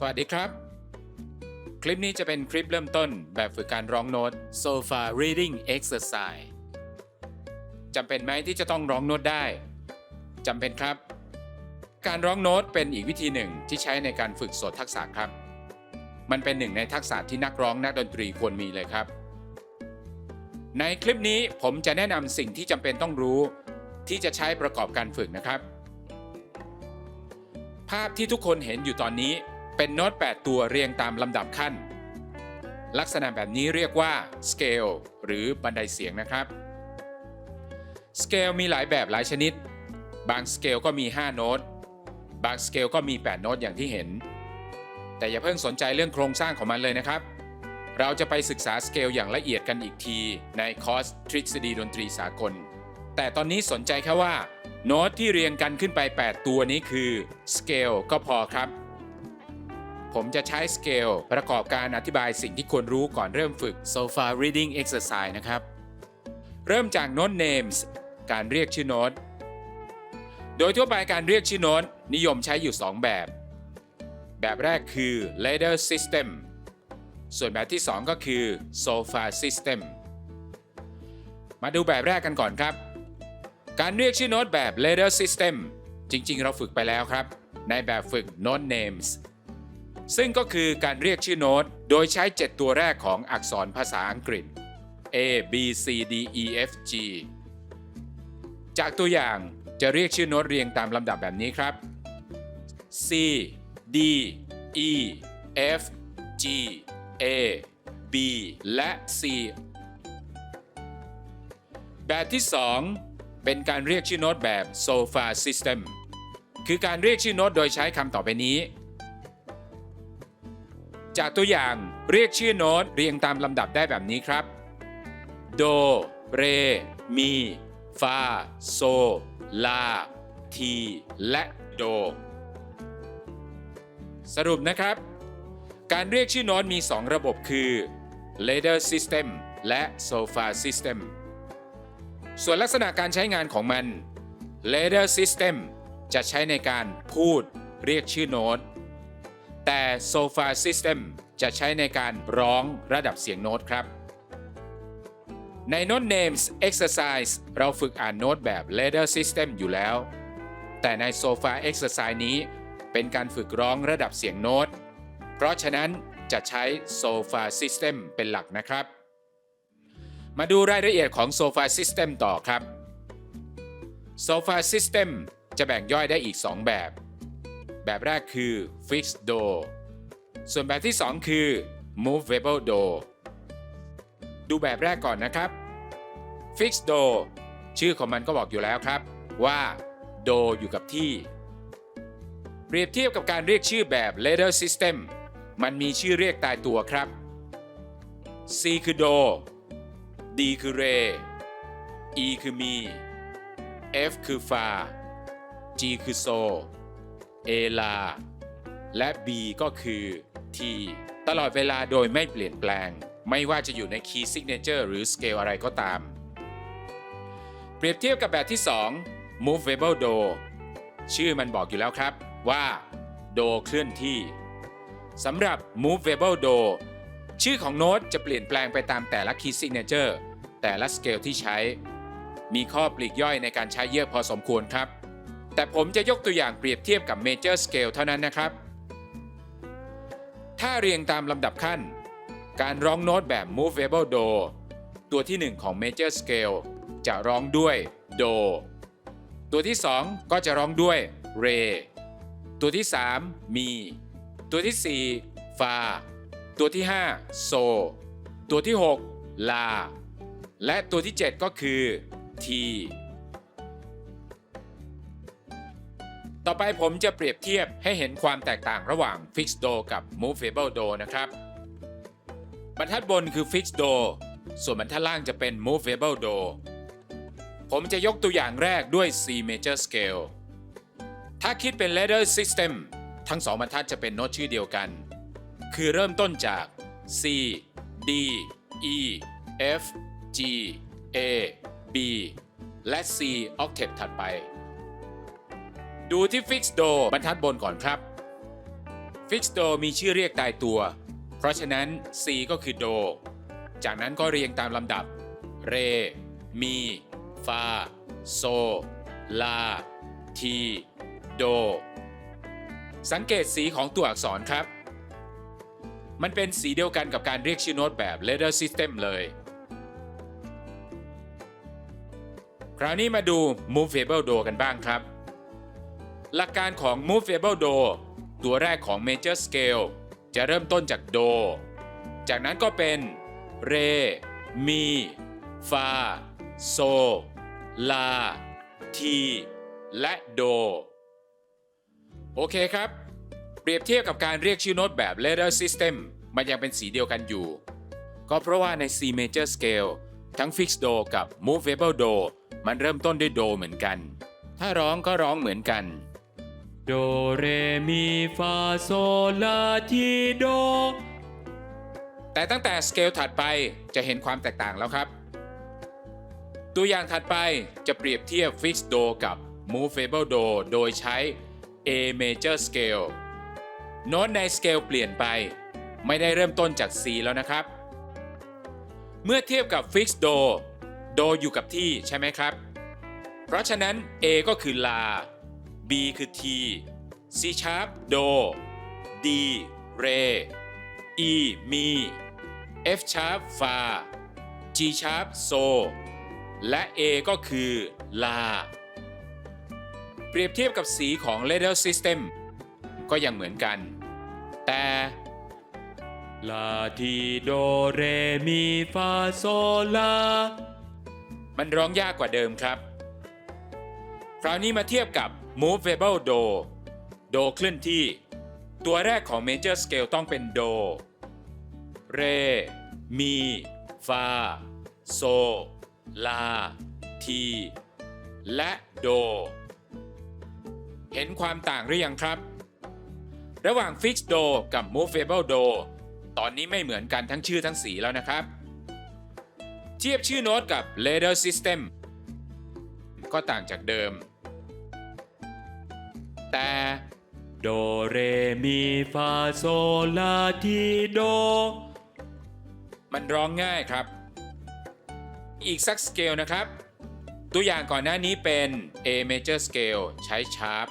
สวัสดีครับ คลิปนี้จะเป็นคลิปเริ่มต้นแบบฝึกการร้องโน้ต Sofa Reading Exercise จำเป็นไหมที่จะต้องร้องโน้ตได้จำเป็นครับ การร้องโน้ตเป็นอีกวิธีหนึ่งที่ใช้ในการฝึกสตทักษะครับ มันเป็นหนึ่งในทักษะที่นักร้องนักดนตรีควรมีเลยครับ ในคลิปนี้ผมจะแนะนำสิ่งที่จำเป็นต้องรู้ ที่จะใช้ประกอบการฝึกนะครับ ภาพที่ทุกคนเห็นอยู่ตอนนี้ เป็นโน้ต 8 ตัวเรียงตามลำดับขั้น ลักษณะแบบนี้เรียกว่า scale หรือบันไดเสียงนะครับ scale มีหลายแบบหลายชนิด บาง scale ก็มี 5 โน้ต บาง scale ก็มี 8 โน้ตอย่างที่เห็น แต่อย่าเพิ่งสนใจเรื่องโครงสร้างของมันเลยนะครับ เราจะไปศึกษา scale อย่างละเอียดกันอีกทีในคอร์สทฤษฎีดนตรีสากล แต่ตอนนี้สนใจแค่ว่า โน้ตที่เรียงกันขึ้นไป 8 ตัวนี้คือ scale ก็พอครับ ผมจะใช้ scale ประกอบการอธิบายสิ่งที่ควรรู้ก่อนเริ่มฝึก Sofa Reading Exercise นะครับ เริ่มจากโน้ต names การเรียกชื่อโน้ต โดยทั่วไปการเรียกชื่อโน้ตนิยมใช้อยู่ 2 แบบ แบบแรกคือ ladder system ส่วนแบบที่ 2 ก็คือ sofa system มาดูแบบแรกกันก่อนครับ การเรียกชื่อโน้ตแบบ ladder system จริง ๆ เราฝึกไปแล้วครับ ในแบบฝึก note names ซึ่งก็คือการเรียกชื่อโน้ต โดยใช้ 7 ตัวแรกของอักษรภาษาอังกฤษ A B C D E F G จากตัวอย่างจะเรียกชื่อโน้ตเรียงตามลำดับแบบนี้ครับ C D E F G A B และ C แบบที่ 2 เป็นการเรียกชื่อโน้ตแบบ Sofa System คือการเรียกชื่อโน้ตโดยใช้คำต่อไปนี้ จากตัวอย่างเรียกชื่อโน้ตเรียงตามลำดับได้แบบนี้ครับ โด เร มี ฟา โซ ลา ที และโด สรุปนะครับ การเรียกชื่อโน้ตมี 2 ระบบคือ ladder system และ sofa system ส่วนลักษณะการใช้งานของมัน ladder system จะใช้ในการพูดเรียกชื่อโน้ต แต่ Sofa System จะใช้ในการร้องระดับเสียงโน้ตครับ ใน Note Names Exercise เราฝึกอ่านโน้ตแบบ Ladder System อยู่แล้ว แต่ใน Sofa Exercise นี้ เป็นการฝึกร้องระดับเสียงโน้ต เพราะฉะนั้นจะใช้ Sofa System เป็นหลักนะครับ มาดูรายละเอียดของ Sofa System ต่อครับ Sofa System จะแบ่งย่อยได้อีก 2 แบบ แบบแรกคือ Fixed Door ส่วนแบบที่ 2 คือ Movable Door ดูแบบแรกก่อนนะครับ Fixed Door ชื่อของมันก็บอกอยู่แล้วครับ ว่า Do อยู่กับที่ เปรียบเทียบกับการเรียกชื่อแบบ Ladder System มันมีชื่อเรียกตายตัวครับ C คือ Do D คือ Re E คือ Mi F คือ Fa G คือ So เอลา และ B ก็คือ T ตลอดเวลาโดยไม่เปลี่ยนแปลง ไม่ว่าจะอยู่ใน Key Signature หรือ Scale อะไรก็ตาม เปรียบเทียบกับแบบที่ 2 Movable Do ชื่อมันบอกอยู่แล้วครับว่า Do เคลื่อนที่สำหรับ Movable Do ชื่อของโน้ตจะเปลี่ยนแปลงไปตามแต่ละ Key Signature แต่ละ Scale ที่ใช้ มีข้อปลีกย่อยในการใช้เยอะพอสมควรครับ แต่ผมจะยกตัวอย่างเปรียบเทียบกับ Major Scale เท่านั้นนะครับ ถ้าเรียงตามลำดับขั้น การร้องโน้ตแบบ Movable Do ตัวที่ 1 ของ Major Scale จะร้องด้วย Do ตัวที่ 2 ก็จะร้องด้วย Re ตัวที่3 Mi ตัวที่4 Fa ตัวที่5 So ตัวที่6 La และตัวที่ 7 ก็คือ T ต่อไปผมจะเปรียบเทียบให้เห็นความแตกต่างระหว่าง Fixed Do กับ Movable Do นะครับ บรรทัดบนคือ Fixed Do ส่วนบรรทัดล่างจะเป็น Movable Do ผมจะยกตัวอย่างแรกด้วย C Major Scale ถ้าคิดเป็น Ladder System ทั้งสองบรรทัดจะเป็นโน้ตชื่อเดียวกัน คือเริ่มต้นจาก C D E F G A B และ C octave ถัดไป ดูที่ Fix Do บรรทัดบนก่อนครับฟิกซ์โดมีชื่อเรียกตายตัว เพราะฉะนั้น C ก็คือโดจากนั้นก็เรียงตามลำดับ เร มี ฟา โซ ลา ที โด สังเกตสีของตัวอักษรครับ มันเป็นสีเดียวกันกับการเรียกชื่อโน้ตแบบ letter system เลย คราวนี้มาดู movable do กันบ้างครับ หลักการของ movable do ตัวแรกของ major scale จะเริ่มต้นจากโดจากนั้นก็เป็นเรมี ฟา โซ ลา ที และโด โอเคครับ เปรียบเทียบกับการเรียกชื่อโน้ตแบบ letter system มันยังเป็นสีเดียวกันอยู่ ก็เพราะว่าใน C major scale ทั้ง fixed do กับ movable do มันเริ่มต้นด้วยโดเหมือนกัน ถ้าร้องก็ร้องเหมือนกัน โดเรมีฟาโซลาทีโด แต่ตั้งแต่สเกลถัดไปจะเห็นความแตกต่างแล้วครับ ตัวอย่างถัดไปจะเปรียบเทียบ fixed do กับ movable do โดยใช้ A major scale โน้ตในสเกลเปลี่ยนไป ไม่ได้เริ่มต้นจาก C แล้วนะครับ เมื่อเทียบกับ fixed do โดอยู่กับที่ใช่ไหมครับ เพราะฉะนั้น A ก็คือลา B คือ T C sharp โด D เร E มี F sharp ฟา G sharp โซและ A ก็คือลา เปรียบเทียบกับสีของ letter system ก็ยังเหมือนกัน แต่ลาทีโดเรมีฟาโซลา มันร้องยากกว่าเดิมครับ คราวนี้มาเทียบกับ movable do โดเคลื่อนที่ ตัวแรกของ major scale ต้องเป็นโด เร มี ฟา โซ ลา ที และโด เห็นความต่างหรือยังครับ ระหว่าง fixed do กับ movable do ตอนนี้ไม่เหมือนกันทั้งชื่อทั้งสีแล้วนะครับ เทียบชื่อโน้ตกับ letter system ก็ต่างจากเดิม แต่โดเรมีฟาโซลาทีโด มันร้องง่ายครับ อีกสักสเกลนะครับ ตัวอย่างก่อนหน้านี้เป็น A major scale ใช้ sharp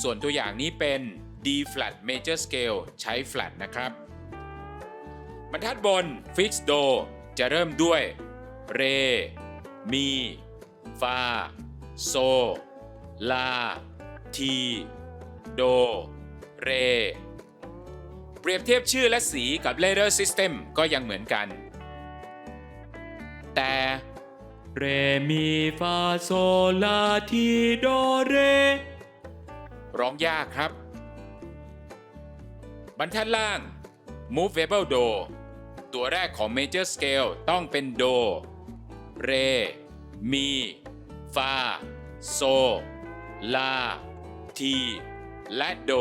ส่วนตัวอย่างนี้เป็น D flat major scale ใช้ flat นะครับ บรรทัดบน fix do จะเริ่มด้วย เร มี ฟา โซ ลา ทีโดเรเปรียบเทียบชื่อและสีกับ letter system ก็ยังเหมือนกัน แต่เรมีฟาโซลาทีโดเรร้องยากครับ บรรทัดล่าง movable do ตัวแรกของ major scale ต้องเป็นโดเรมีฟาโซลา ทีและโด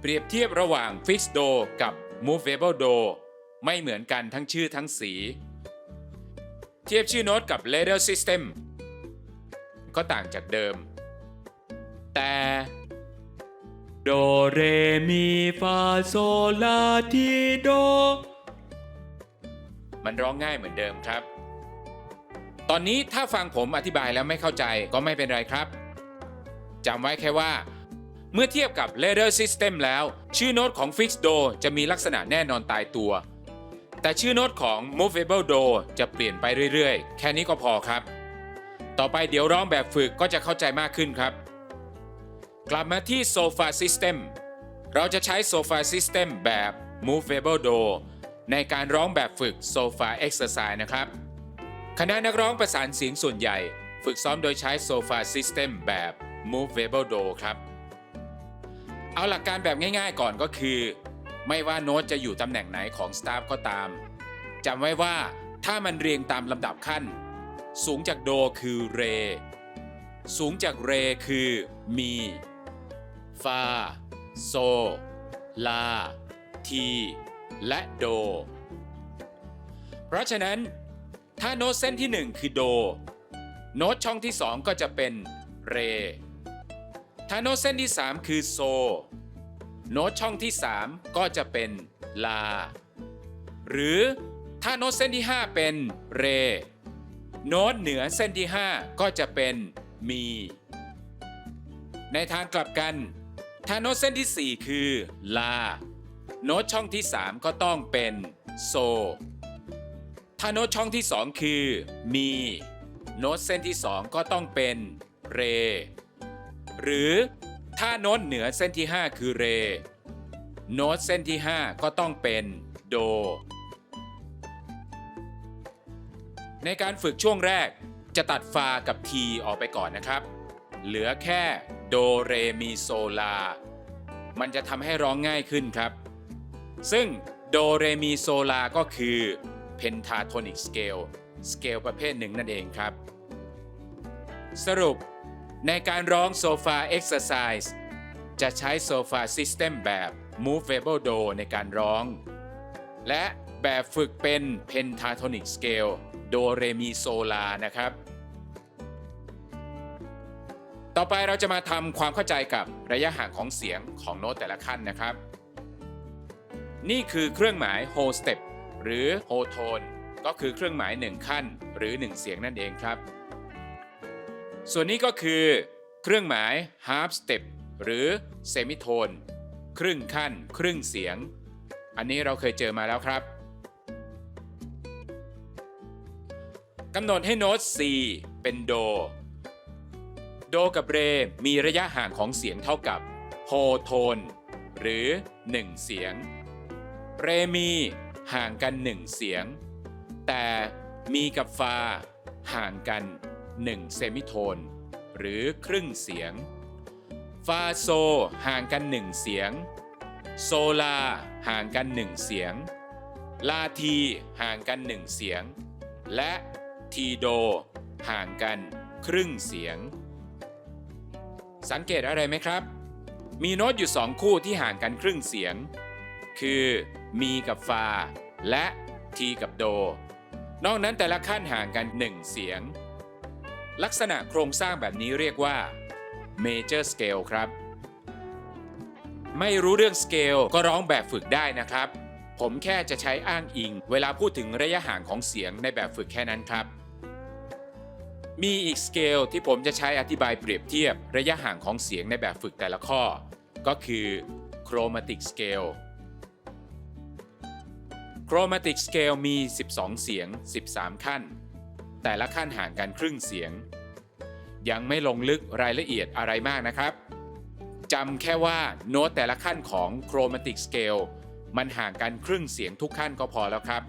เปรียบเทียบระหว่าง fixed do กับ movable do ไม่เหมือนกันทั้งชื่อทั้งสี เทียบชื่อโน้ตกับ letter system ก็ต่างจากเดิม แต่โดเรมีฟาโซลาทีโด มันร้องง่ายเหมือนเดิมครับ ตอนนี้ถ้าฟังผมอธิบายแล้วไม่เข้าใจก็ไม่เป็นไรครับ จำไว้แค่ว่า เมื่อเทียบกับ letter system แล้ว ชื่อโน้ตของ fixed do จะมีลักษณะแน่นอนตายตัว แต่ชื่อโน้ตของ movable do จะเปลี่ยนไปเรื่อยๆ แค่นี้ก็พอครับ ต่อไปเดี๋ยวร้องแบบฝึกก็จะเข้าใจมากขึ้นครับ กลับมาที่ sofa system เราจะใช้ sofa system แบบ movable do ในการร้องแบบฝึก sofa exercise นะครับคณะนักร้องประสานเสียงส่วนใหญ่ ฝึกซ้อมโดยใช้ sofa system แบบ movable do ครับ เอาหลักการแบบง่ายๆก่อนก็คือ ไม่ว่าโน้ตจะอยู่ตำแหน่งไหนของสตาฟก็ตามจำไว้ว่าถ้ามันเรียงตามลำดับขั้น สูงจากโดคือเร สูงจากเรคือมีฟาโซ ลา ที และโด เพราะฉะนั้น ถ้าโน้ตเส้นที่ 1 คือโด โน้ตช่องที่ 2 ก็จะเป็นเร ถ้าโน้ตเส้นที่ 3 คือโซ โน้ตช่องที่ 3 ก็จะเป็นลา หรือถ้าโน้ตเส้นที่ 5 เป็นเร โน้ตเหนือเส้นที่ 5 ก็จะเป็นมี ในทางกลับกัน ถ้าโน้ตเส้นที่ 4 คือลา โน้ตช่องที่ 3 ก็ต้องเป็นโซ ถ้าโน้ตช่องที่ 2 คือมี โน้ตเส้นที่ 2 ก็ต้องเป็นเร หรือถ้าโน้ตเหนือเส้นที่ 5 คือเร โน้ตเส้นที่ 5 ก็ต้องเป็นโด ในการฝึกช่วงแรกจะตัดฟากับทีออกไปก่อนนะครับ เหลือแค่โดเรมีโซลา มันจะทำให้ร้องง่ายขึ้นครับ ซึ่งโดเรมีโซลาก็คือ pentatonic scale สเกลประเภทหนึ่งนั่นเองครับ สรุป ในการร้องโซฟา exercise จะใช้โซฟา system แบบ movable do ในการร้อง และแบบฝึกเป็น pentatonic scale โดเรมีโซลานะครับ ต่อไปเราจะมาทำความเข้าใจกับระยะห่างของเสียงของโน้ตแต่ละขั้นนะครับ นี่คือเครื่องหมาย whole step หรือ whole tone ก็คือเครื่องหมาย 1 ขั้นหรือ 1 เสียงนั่นเองครับ ส่วนนี้ก็คือเครื่องหมาย half step หรือ semitone ครึ่งขั้น ครึ่งเสียง อันนี้เราเคยเจอมาแล้วครับกำหนดให้โน้ต C เป็นโด โดกับเรมีระยะห่างของเสียงเท่ากับโฮโทนหรือ 1 เสียง เรมีห่างกัน 1 เสียง แต่มีกับฟาห่างกัน 1 เซมิโทน หรือครึ่งเสียง ฟาโซห่างกัน 1 เสียง โซลาห่างกัน 1 เสียง ลาทีห่างกัน 1 เสียง และทีโดห่างกันครึ่งเสียง สังเกตอะไรไหมครับ มีโน้ตอยู่สองคู่ที่ห่างกันครึ่งเสียง คือมีกับฟา และทีกับโด นอกนั้นแต่ละขั้นห่างกัน 1 เสียง ลักษณะโครงสร้างแบบนี้เรียกว่า Major Scale ครับ ไม่รู้เรื่องสเกลก็ร้องแบบฝึกได้นะครับ ผมแค่จะใช้อ้างอิง เวลาพูดถึงระยะห่างของเสียงในแบบฝึกแค่นั้นครับ มีอีกสเกลที่ผมจะใช้อธิบายเปรียบเทียบระยะห่างของเสียงในแบบฝึกแต่ละข้อ ก็คือ Chromatic Scale Chromatic Scale มี 12 เสียง 13 ขั้น แต่ละขั้นห่างกันครึ่งเสียง ยังไม่ลงลึกรายละเอียดอะไรมากนะครับจำแค่ว่าโน้ตแต่ละขั้นของ Chromatic Scale มันห่างกันครึ่งเสียงทุกขั้นก็พอแล้วครับ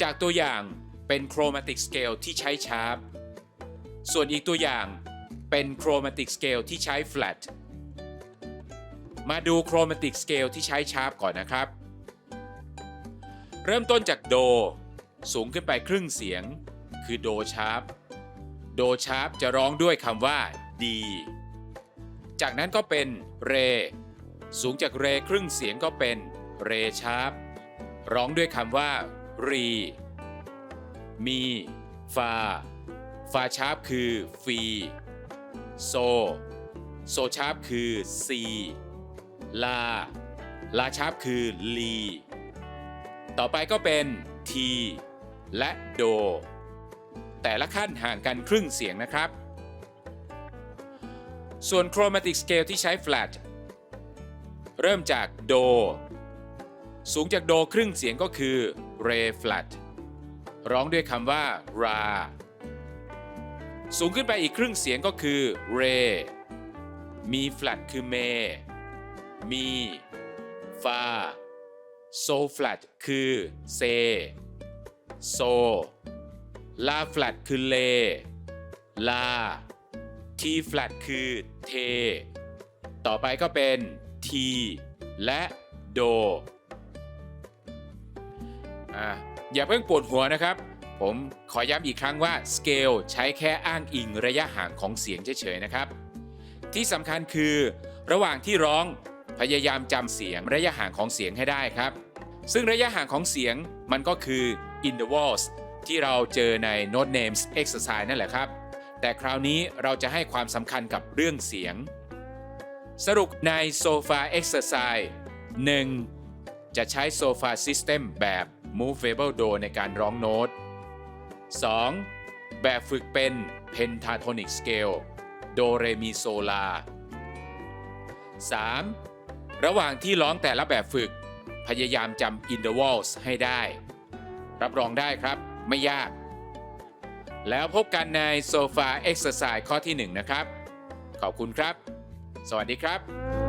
จากตัวอย่างเป็น Chromatic Scale ที่ใช้ชาร์ปส่วนอีกตัวอย่างเป็น Chromatic Scale ที่ใช้ flat มาดู Chromatic Scale ที่ใช้ชาร์ปก่อนนะครับ เริ่มต้นจากโด สูงขึ้นไปครึ่งเสียง คือโดชาร์ปโดชาร์ปจะร้องด้วยคำว่า D จากนั้นก็เป็นเร สูงจากเรครึ่งเสียงก็เป็นเรชาร์ปร้องด้วยคำว่ารีมีฟาฟาชาร์ปคือฟีโซ โซชาร์ปคือซีลา ลาชาร์ปคือลี ต่อไปก็เป็นที และโด แต่ละขั้นห่างกันครึ่งเสียงนะครับ ส่วน chromatic scale ที่ใช้ flat เริ่มจากโด สูงจากโดครึ่งเสียงก็คือ re flat ร้องด้วยคำว่า ra สูงขึ้นไปอีกครึ่งเสียงก็คือ re มี flat คือ me มี fa so flat คือเซ se so la flat คือ le la t flat คือ te ต่อไปก็เป็น t และ do อะอย่าเพิ่งปวดหัวนะครับ ผมขอย้ำอีกครั้งว่า scale ใช้แค่อ้างอิงระยะห่างของเสียงเฉยๆนะครับ ที่สำคัญคือ ระหว่างที่ร้องพยายามจำเสียงระยะห่างของเสียงให้ได้ครับ ซึ่งระยะห่างของเสียงมันก็คือ intervals ที่เราเจอใน note names exercise นั่นแหละครับ แต่คราวนี้เราจะให้ความสำคัญกับเรื่องเสียง สรุปใน Sofa Exercise 1. จะใช้ Sofa System แบบ Movable Do ในการร้องโน้ต 2. แบบฝึกเป็น Pentatonic Scale โดเรมีโซลา 3. ระหว่างที่ร้องแต่ละแบบฝึก พยายามจำ intervals ให้ได้ รับรองได้ครับ ไม่ยาก แล้วพบกันในโซฟาเอ็กซ์ไซส์ข้อที่ 1 นะครับ ขอบคุณครับ สวัสดีครับ